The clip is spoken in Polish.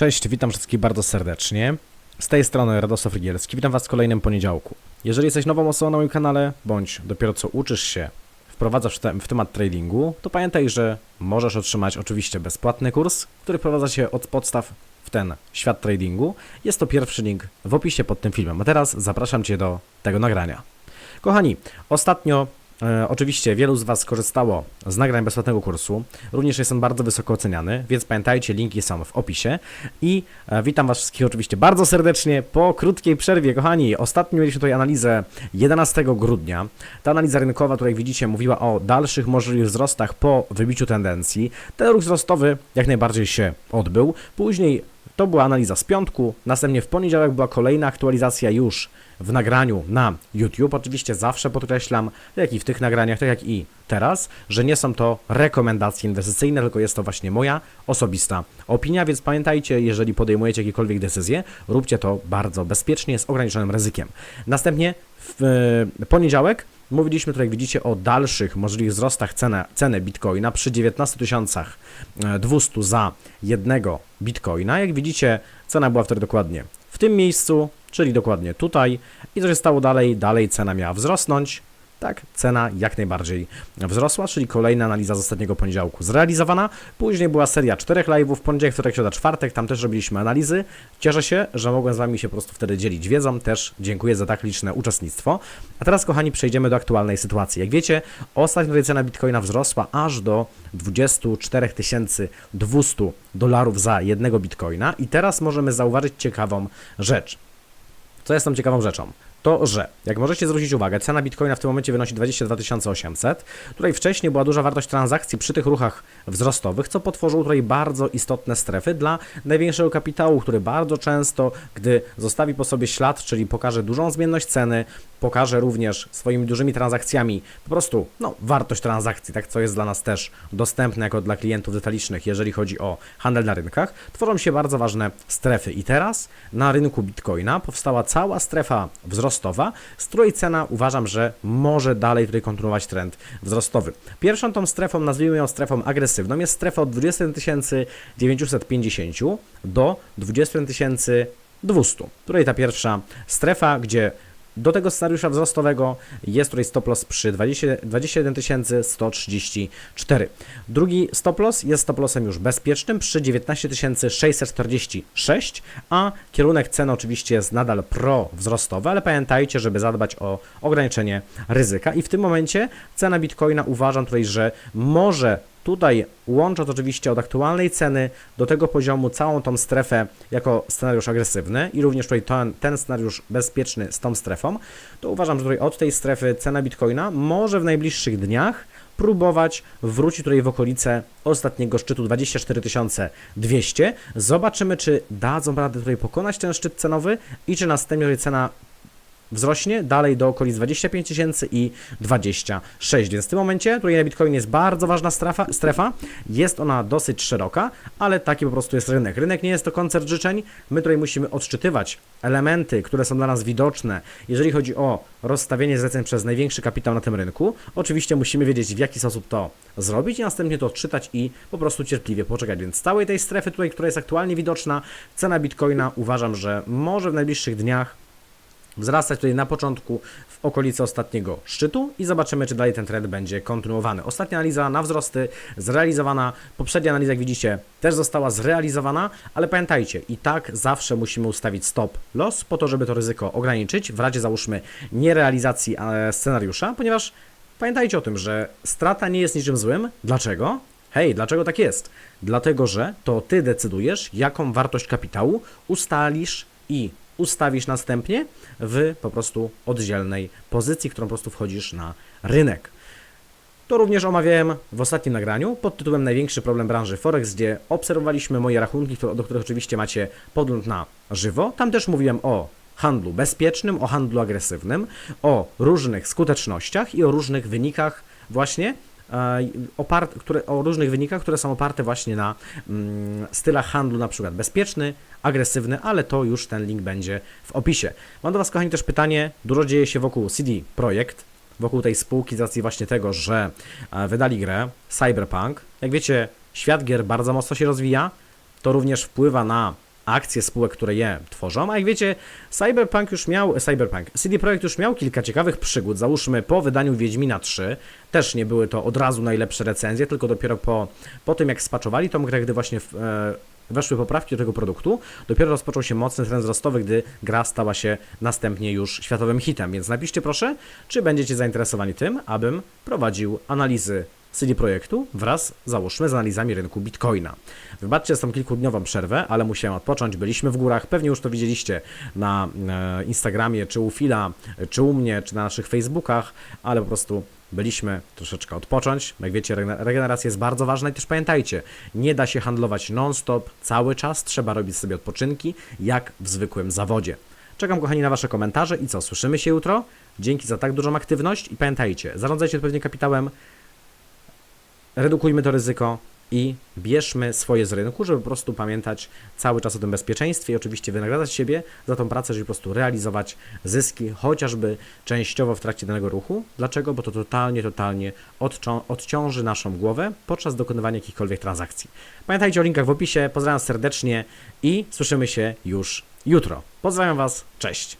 Cześć, witam wszystkich bardzo serdecznie. Z tej strony Radosław Rygielski, witam Was w kolejnym poniedziałku. Jeżeli jesteś nową osobą na moim kanale, bądź dopiero co uczysz się, wprowadzasz w, te, w temat tradingu, to pamiętaj, że możesz otrzymać oczywiście bezpłatny kurs, który prowadza się od podstaw w ten świat tradingu. Jest to pierwszy link w opisie pod tym filmem. A teraz zapraszam Cię do tego nagrania. Kochani, ostatnio e, oczywiście wielu z Was korzystało z nagrań bezpłatnego kursu. Również jest on bardzo wysoko oceniany, więc pamiętajcie, linki są w opisie. I e, witam Was wszystkich oczywiście bardzo serdecznie po krótkiej przerwie. Kochani, ostatnio mieliśmy tutaj analizę 11 grudnia. Ta analiza rynkowa, tutaj widzicie, mówiła o dalszych możliwych wzrostach po wybiciu tendencji. Ten ruch wzrostowy jak najbardziej się odbył. Później to była analiza z piątku, następnie w poniedziałek była kolejna aktualizacja już w nagraniu na YouTube. Oczywiście zawsze podkreślam, jak i w tych nagraniach, tak jak i teraz, że nie są to rekomendacje inwestycyjne, tylko jest to właśnie moja osobista opinia, więc pamiętajcie, jeżeli podejmujecie jakiekolwiek decyzje, róbcie to bardzo bezpiecznie, z ograniczonym ryzykiem. Następnie w e, poniedziałek Mówiliśmy tutaj, jak widzicie, o dalszych możliwych wzrostach ceny, ceny bitcoina przy 19 200 za jednego bitcoina. Jak widzicie, cena była wtedy dokładnie w tym miejscu, czyli dokładnie tutaj. I co się stało dalej? Dalej cena miała wzrosnąć. Tak, cena jak najbardziej wzrosła, czyli kolejna analiza z ostatniego poniedziałku zrealizowana. Później była seria czterech live'ów, poniedziałek, wtorek, środa, czwartek, tam też robiliśmy analizy. Cieszę się, że mogłem z Wami się po prostu wtedy dzielić wiedzą, też dziękuję za tak liczne uczestnictwo. A teraz, kochani, przejdziemy do aktualnej sytuacji. Jak wiecie, ostatnio cena Bitcoina wzrosła aż do 24 200 dolarów za jednego Bitcoina i teraz możemy zauważyć ciekawą rzecz. Co jest tą ciekawą rzeczą? To, że, jak możecie zwrócić uwagę, cena bitcoina w tym momencie wynosi 22 800. Tutaj wcześniej była duża wartość transakcji przy tych ruchach wzrostowych, co potworzyło tutaj bardzo istotne strefy dla największego kapitału, który bardzo często, gdy zostawi po sobie ślad, czyli pokaże dużą zmienność ceny, pokaże również swoimi dużymi transakcjami po prostu no, wartość transakcji, tak, co jest dla nas też dostępne jako dla klientów detalicznych, jeżeli chodzi o handel na rynkach, tworzą się bardzo ważne strefy. I teraz na rynku bitcoina powstała cała strefa wzrostowa, z której cena uważam, że może dalej tutaj kontynuować trend wzrostowy. Pierwszą tą strefą, nazwijmy ją strefą agresywną, jest strefa od 21 950 do 21 200. Tutaj ta pierwsza strefa, gdzie do tego scenariusza wzrostowego jest tutaj stop loss przy 20, 21 134. Drugi stop loss jest stop lossem już bezpiecznym przy 19 646, a kierunek cen oczywiście jest nadal pro wzrostowy, ale pamiętajcie, żeby zadbać o ograniczenie ryzyka i w tym momencie cena Bitcoina uważam tutaj, że może Tutaj łącząc oczywiście od aktualnej ceny do tego poziomu całą tą strefę jako scenariusz agresywny i również tutaj ten, ten scenariusz bezpieczny z tą strefą, to uważam, że tutaj od tej strefy cena Bitcoina może w najbliższych dniach próbować wrócić tutaj w okolice ostatniego szczytu 24 200. Zobaczymy, czy dadzą radę tutaj pokonać ten szczyt cenowy i czy następnie cena wzrośnie dalej do okolic 25 tysięcy i 26. Więc w tym momencie tutaj na Bitcoin jest bardzo ważna strefa, strefa. Jest ona dosyć szeroka, ale taki po prostu jest rynek. Rynek nie jest to koncert życzeń. My tutaj musimy odczytywać elementy, które są dla nas widoczne, jeżeli chodzi o rozstawienie zleceń przez największy kapitał na tym rynku. Oczywiście musimy wiedzieć, w jaki sposób to zrobić i następnie to odczytać i po prostu cierpliwie poczekać. Więc z całej tej strefy tutaj, która jest aktualnie widoczna, cena Bitcoina uważam, że może w najbliższych dniach wzrastać tutaj na początku w okolicy ostatniego szczytu i zobaczymy, czy dalej ten trend będzie kontynuowany. Ostatnia analiza na wzrosty zrealizowana, poprzednia analiza, jak widzicie, też została zrealizowana, ale pamiętajcie, i tak zawsze musimy ustawić stop loss po to, żeby to ryzyko ograniczyć, w razie załóżmy nierealizacji e, scenariusza, ponieważ pamiętajcie o tym, że strata nie jest niczym złym. Dlaczego? Hej, dlaczego tak jest? Dlatego, że to ty decydujesz, jaką wartość kapitału ustalisz i ustawisz następnie w po prostu oddzielnej pozycji, którą po prostu wchodzisz na rynek. To również omawiałem w ostatnim nagraniu pod tytułem Największy problem branży Forex, gdzie obserwowaliśmy moje rachunki, do których oczywiście macie podgląd na żywo. Tam też mówiłem o handlu bezpiecznym, o handlu agresywnym, o różnych skutecznościach i o różnych wynikach właśnie opart, które, o różnych wynikach, które są oparte właśnie na mm, stylach handlu, na przykład bezpieczny, agresywny, ale to już ten link będzie w opisie. Mam do Was, kochani, też pytanie. Dużo dzieje się wokół CD Projekt, wokół tej spółki z racji właśnie tego, że e, wydali grę Cyberpunk. Jak wiecie, świat gier bardzo mocno się rozwija. To również wpływa na akcje spółek, które je tworzą, a jak wiecie, Cyberpunk już miał, Cyberpunk, CD Projekt już miał kilka ciekawych przygód, załóżmy po wydaniu Wiedźmina 3, też nie były to od razu najlepsze recenzje, tylko dopiero po, po tym jak spaczowali tą grę, gdy właśnie w, e, weszły poprawki do tego produktu, dopiero rozpoczął się mocny trend wzrostowy, gdy gra stała się następnie już światowym hitem. Więc napiszcie proszę, czy będziecie zainteresowani tym, abym prowadził analizy CD Projektu wraz, załóżmy, z analizami rynku Bitcoina. Wybaczcie tą kilkudniową przerwę, ale musiałem odpocząć. Byliśmy w górach, pewnie już to widzieliście na e, Instagramie, czy u Fila, czy u mnie, czy na naszych Facebookach, ale po prostu byliśmy troszeczkę odpocząć. Jak wiecie, regen- regeneracja jest bardzo ważna i też pamiętajcie, nie da się handlować non-stop cały czas, trzeba robić sobie odpoczynki, jak w zwykłym zawodzie. Czekam, kochani, na Wasze komentarze i co, słyszymy się jutro? Dzięki za tak dużą aktywność i pamiętajcie, zarządzajcie odpowiednio kapitałem, redukujmy to ryzyko i bierzmy swoje z rynku, żeby po prostu pamiętać cały czas o tym bezpieczeństwie i oczywiście wynagradzać siebie za tą pracę, żeby po prostu realizować zyski, chociażby częściowo w trakcie danego ruchu. Dlaczego? Bo to totalnie, totalnie odczą- odciąży naszą głowę podczas dokonywania jakichkolwiek transakcji. Pamiętajcie o linkach w opisie, pozdrawiam serdecznie i słyszymy się już jutro. Pozdrawiam Was, cześć!